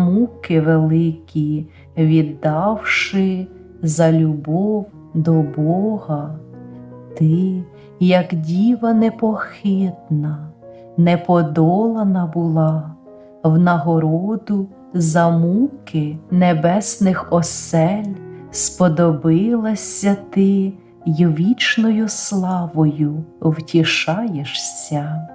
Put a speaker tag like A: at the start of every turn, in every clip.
A: муки великі, віддавши за любов до Бога. Ти, як діва непохитна, неподолана була, в нагороду за муки небесних осель сподобилася ти й вічною славою втішаєшся.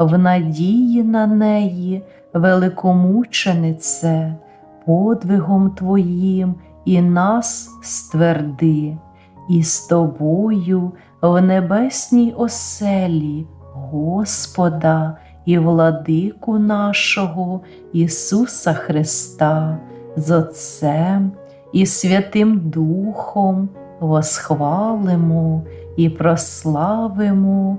A: В надії на неї, великомученице, подвигом твоїм і нас стверди, і з тобою в небесній оселі Господа і владику нашого Ісуса Христа з Отцем і Святим Духом восхвалимо і прославимо